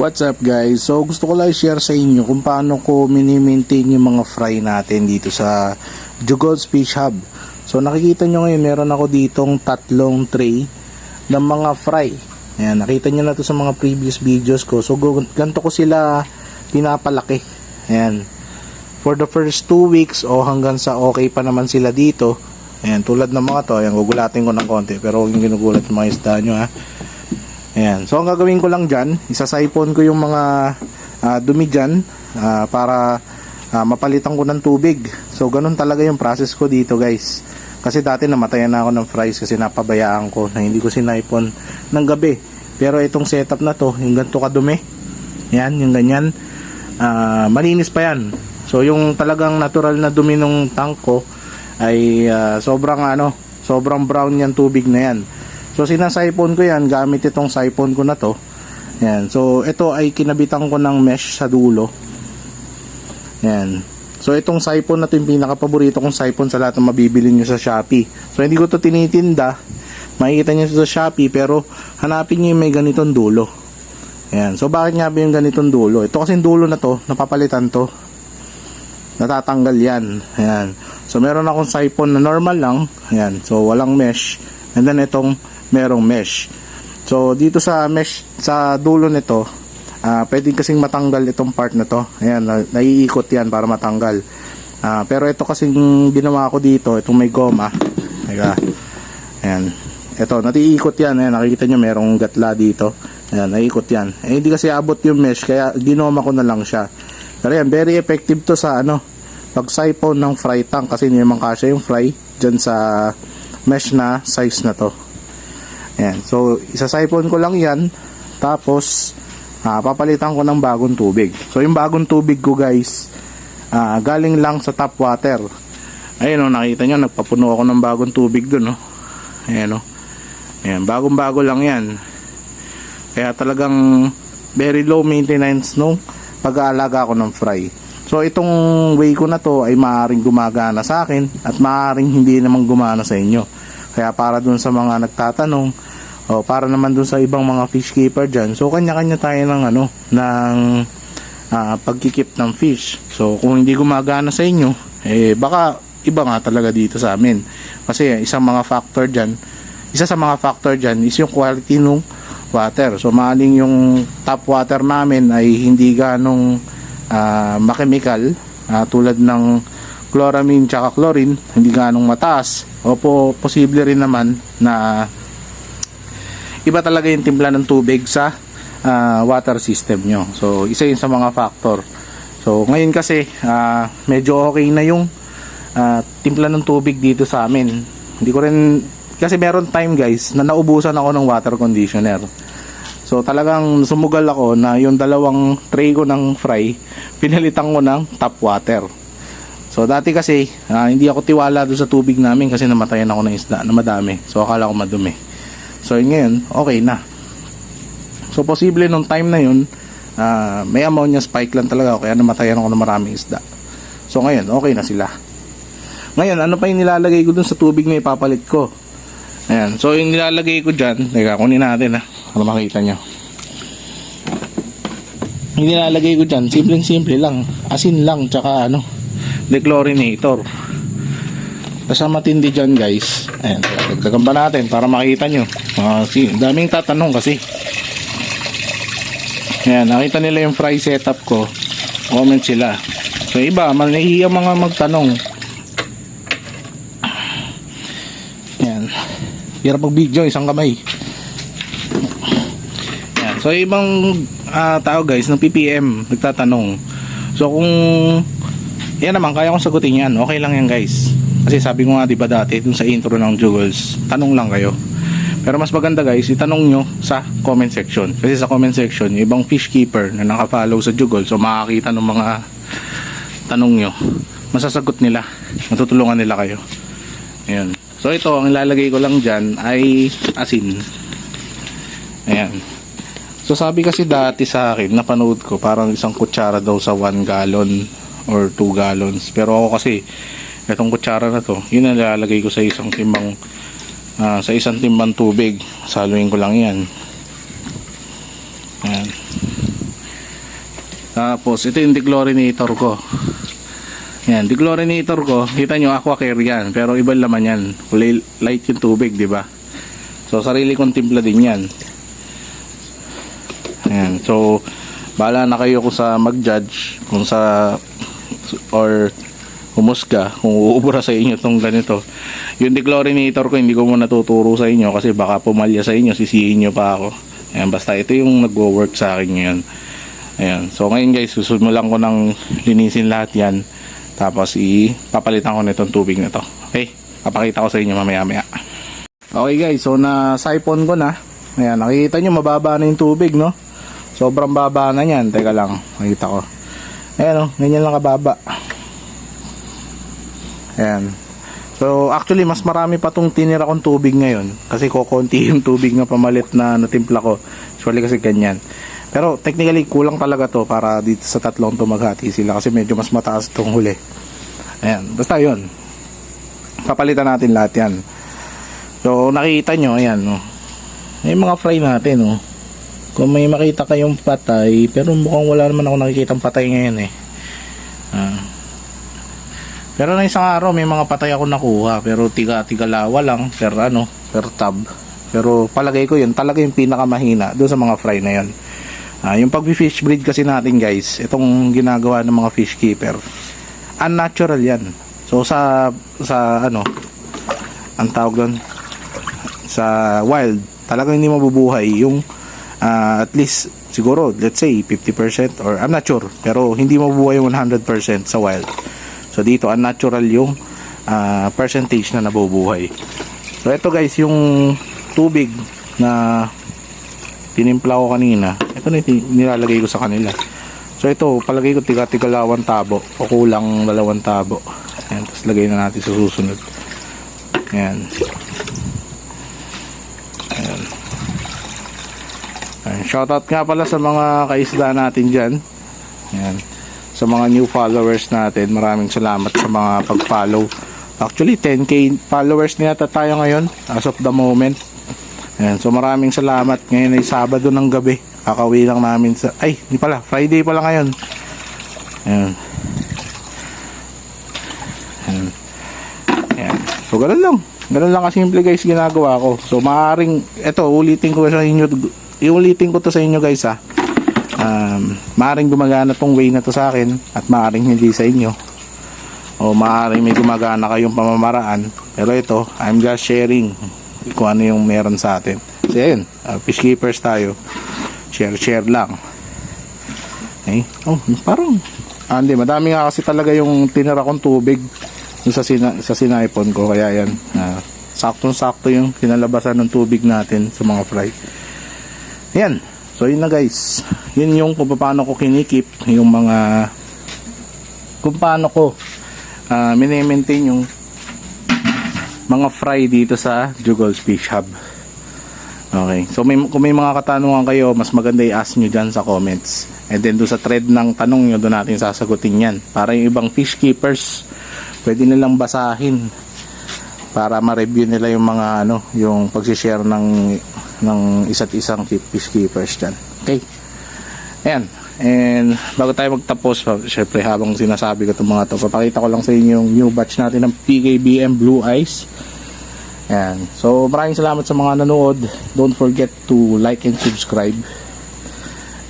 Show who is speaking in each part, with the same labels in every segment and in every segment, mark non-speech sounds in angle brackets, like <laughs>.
Speaker 1: What's up guys? So gusto ko lang share sa inyo kung paano ko mini-maintain yung mga fry natin dito sa Jugols Fish Hub. So nakikita nyo ngayon meron ako ditong tatlong tray ng mga fry. Ayan, nakita nyo na to sa mga previous videos ko. So ganito ko sila pinapalaki. Ayan. For the first 2 weeks o hanggang sa okay pa naman sila dito. Ayan, tulad ng mga to. Ayan, gugulatin ko ng konti. Pero huwag yung ginugulat mga isda nyo ha. Ayan. So, ang gagawin ko lang dyan, isasaipon ko yung mga ah, dumi dyan ah, para ah, mapalitan ko ng tubig. So, ganun talaga yung process ko dito guys. Kasi dati namatayan na ako ng fries kasi napabayaan ko na hindi ko sinaipon ng gabi. Pero itong setup na to, yung ganito kadumi, yan, yung ganyan, ah, malinis pa yan. So, yung talagang natural na dumi ng tank ko ay ah, sobrang ano, sobrang brown yan tubig na yan. So sinasipon ko yan gamit itong siphon ko na to. Yan. So ito ay kinabitan ko ng mesh sa dulo. Yan. So itong siphon na to yung pinaka-paborito kong siphon sa lahat ng mabibili nyo sa Shopee. So hindi ko to tinitinda. Makikita nyo sa Shopee pero hanapin nyo yung may ganitong dulo. Yan. So bakit nga ba yung ganitong dulo? Ito kasi dulo na to, napapalitan to. Natatanggal yan. Ayan. So meron akong siphon na normal lang. Ayan. So walang mesh. And then itong merong mesh. So dito sa mesh sa dulo nito, ah pwedeng kasing matanggal itong part na to. Ayan, na, naiikot yan para matanggal. Ah, pero ito kasing ginawa ko dito, itong may goma. Teka. Ayan. Ito, natiikot yan. Ayan, nakikita nyo merong gatla dito. Ayan, naiikot yan. Eh, hindi kasi abot yung mesh, kaya ginoma ko na lang siya. Pero yan, very effective to sa ano, pag siphon ng fry tank kasi hindi naman kasya yung fry dyan sa mesh na size na to. Ayan. So, isa-siphon ko lang yan. Tapos, ah, papalitan ko ng bagong tubig. So, yung bagong tubig ko guys, ah, galing lang sa tap water. Ayun o, nakita nyo, nagpapuno ako ng bagong tubig dun o. Ayan o. Ayan, bagong-bago lang yan. Kaya talagang very low maintenance nung pag-aalaga ko ng fry. So itong way ko na to ay maaaring gumagana sa akin at maaaring hindi naman gumana sa inyo. Kaya para dun sa mga nagtatanong o para naman dun sa ibang mga fish keeper dyan, so kanya-kanya tayo ng ano, ng ah, pagkikip ng fish. So kung hindi gumagana sa inyo, eh baka iba nga talaga dito sa amin. Kasi isang mga factor dyan, isa sa mga factor dyan is yung quality nung water. So maaling yung tap water namin ay hindi ganong ah, makemikal ah, tulad ng chloramine tsaka chlorine, hindi ganong mataas. Opo, posible rin naman na iba talaga yung timpla ng tubig sa ah, water system nyo. So, isa yun sa mga factor. So, ngayon kasi, ah, medyo okay na yung ah, timpla ng tubig dito sa amin. Hindi ko rin, kasi meron time guys, na naubusan ako ng water conditioner. So, talagang sumugal ako na yung dalawang tray ko ng fry, <laughs> pinalitan ko ng tap water. So, dati kasi, ah, hindi ako tiwala doon sa tubig namin kasi namatayan ako ng isda na madami. So, akala ko madumi. So ngayon, okay na. So posible nung time na yun, ah, may ammonia spike lang talaga kaya namatayan ako ng maraming isda. So ngayon, okay na sila. Ngayon, ano pa yung nilalagay ko dun sa tubig na ipapalit ko? Ayan, so yung nilalagay ko dyan, teka, kunin natin ha, para makita nyo. Yung nilalagay ko dyan, simpleng simple lang, asin lang, tsaka ano, dechlorinator. Basta matindi dyan guys. Ayan, dagdagan pa natin para makita nyo. Uh, si, daming tatanong kasi. Ayan, nakita nila yung fry setup ko. Comment sila. So iba, manahiya mga magtanong. Ayan. Hirap mag video, isang kamay. Ayan. So ibang ah, tao guys, ng PPM, nagtatanong. So kung yan naman, kaya kong sagutin yan. Okay lang yan guys. Kasi sabi ko nga 'di ba dati dun sa intro ng Juggles, tanong lang kayo. Pero mas maganda guys, itanong nyo sa comment section. Kasi sa comment section, yung ibang fish keeper na naka-follow sa Juggles, so makakita ng mga tanong nyo. Masasagot nila. Matutulungan nila kayo. Ayan. So ito, ang ilalagay ko lang dyan ay asin. Ayan. So sabi kasi dati sa akin, napanood ko, parang isang kutsara daw sa 1 gallon or 2 gallons. Pero ako kasi, itong kutsara na to, yun ang nilalagay ko sa isang timbang ah, sa isang timbang tubig. Saluin ko lang yan. Ayan. Tapos, ito yung dechlorinator ko. Yan, dechlorinator ko, kita nyo, aqua care yan. Pero iba laman yan. Light yung tubig, di ba? So, sarili kong timpla din yan. Ayan, so, bahala na kayo kung sa mag-judge, kung sa, or humusga, kung uubra sa inyo tong ganito. Yung dechlorinator ko, hindi ko muna tuturo sa inyo kasi baka pumalya sa inyo, sisihin nyo pa ako. Ayan, basta ito yung nagwo-work sa akin ngayon. Ayan, so ngayon guys, susunulan ko ng linisin lahat yan. Tapos, ipapalitan ko nitong tubig na to. Okay, papakita ko sa inyo mamaya maya. Okay guys, so na siphon ko na. Ayan, nakikita nyo mababa na yung tubig, no? Sobrang baba na yan. Teka lang, nakita ko. Ayan o, ganyan lang kababa. Ayan. So, actually, mas marami pa tong tinira kong tubig ngayon. Kasi kokonti <laughs> yung tubig na pamalit na natimpla ko. Usually kasi ganyan. Pero, technically, kulang talaga to para dito sa tatlong to maghati sila. Kasi medyo mas mataas tong huli. Ayan. Basta yun. Papalitan natin lahat yan. So, nakita nyo, ayan, no. May mga fry natin, no. Kung may makita kayong patay, pero mukhang wala naman ako nakikita patay ngayon, eh. Ah. Pero na isang araw, may mga patay ako nakuha, pero tiga-tiga lawa lang, per ano, per tab. Pero palagay ko yun, talaga yung pinakamahina doon sa mga fry na yun. Ah, yung pag-fish breed kasi natin guys, itong ginagawa ng mga fish keeper, unnatural yan. So sa sa ano, ang tawag doon sa wild, talagang hindi mabubuhay yung ah, at least siguro let's say 50% or I'm not sure, pero hindi mabubuhay yung 100% sa wild. So dito unnatural yung ah, percentage na nabubuhay. So ito guys, yung tubig na tinimpla ko kanina, ito na nilalagay ko sa kanila. So ito, palagay ko tiga-tigalawang tabo o kulang dalawang tabo. Ayan, tapos lagay na natin sa susunod. Ayan. Ayan. Ayan. Shoutout nga pala sa mga kaisda natin dyan. Ayan. Sa mga new followers natin, maraming salamat sa mga pag-follow. Actually, 10k followers na yata tayo ngayon as of the moment. Ayan, so maraming salamat. Ngayon ay Sabado ng gabi. Kakauwi lang namin sa... Ay, hindi pala. Friday pala ngayon. Ayan. Ayan. Ayan. So, ganun lang. Ganun lang kasimple guys ginagawa ko. So, maaaring... Ito, ulitin ko sa inyo. Iulitin ko to sa inyo guys ha. Um, maaaring gumagana tong way na to sa akin at maaaring hindi sa inyo. O maaaring may gumagana kayong pamamaraan. Pero ito, I'm just sharing kung ano yung meron sa atin. So, ayun. Uh, fish keepers tayo. Share-share lang. Okay. Oh, parang... Ah, hindi. Madami nga kasi talaga yung tinira kong tubig sa, sina, sa sinaipon ko. Kaya yan. Uh, saktong-sakto yung kinalabasan ng tubig natin sa mga fry. Yan. So, yun na guys. Yun yung kung paano ko kinikip yung mga kung paano ko uh, mini-maintain yung mga fry dito sa Jugol's Fish Hub. Okay. So may, kung may mga katanungan kayo, mas maganda i-ask nyo dyan sa comments. And then doon sa thread ng tanong nyo, doon natin sasagutin yan. Para yung ibang fish keepers, pwede nilang basahin para ma-review nila yung mga ano, yung pag-share ng ng isa't isang fish keepers dyan. Okay. Ayan. And bago tayo magtapos, syempre habang sinasabi ko itong mga to, papakita ko lang sa inyo yung new batch natin ng PKBM Blue Eyes. Ayan. So maraming salamat sa mga nanood. Don't forget to like and subscribe.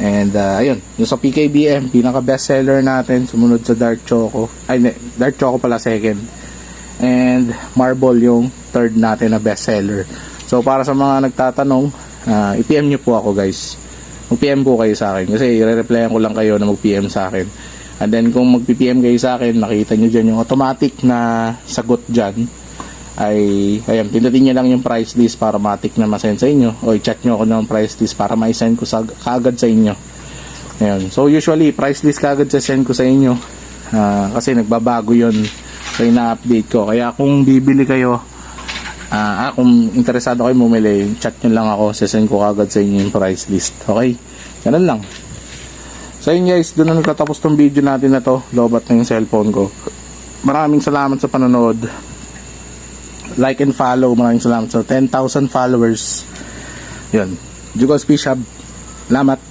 Speaker 1: And uh, ayun, yung sa PKBM, pinaka best seller natin, sumunod sa Dark Choco. Ay, Dark Choco pala second. And Marble yung third natin na best seller. So para sa mga nagtatanong, uh, i-PM nyo po ako guys. Mag-PM po kayo sa akin. Kasi i-replyan ko lang kayo na mag-PM sa akin. And then kung mag-PM kayo sa akin, nakita nyo dyan yung automatic na sagot dyan ay ayan, pindutin nyo lang yung price list para matik na masend sa inyo. O i-chat nyo ako ng price list para ma-send ko sa, kaagad sa inyo. Ayan. so usually price list kaagad sa send ko sa inyo. Ah, kasi nagbabago yon so ina-update ko. Kaya kung bibili kayo ah, ah, kung interesado kayo bumili chat nyo lang ako send ko kaagad sa inyo yung price list okay ganun lang so yun guys doon na nagtatapos tong video natin na to lobat na yung cellphone ko maraming salamat sa panonood like and follow. Maraming salamat sa 10,000 followers. Yun. Jugos Fish Hub. Salamat.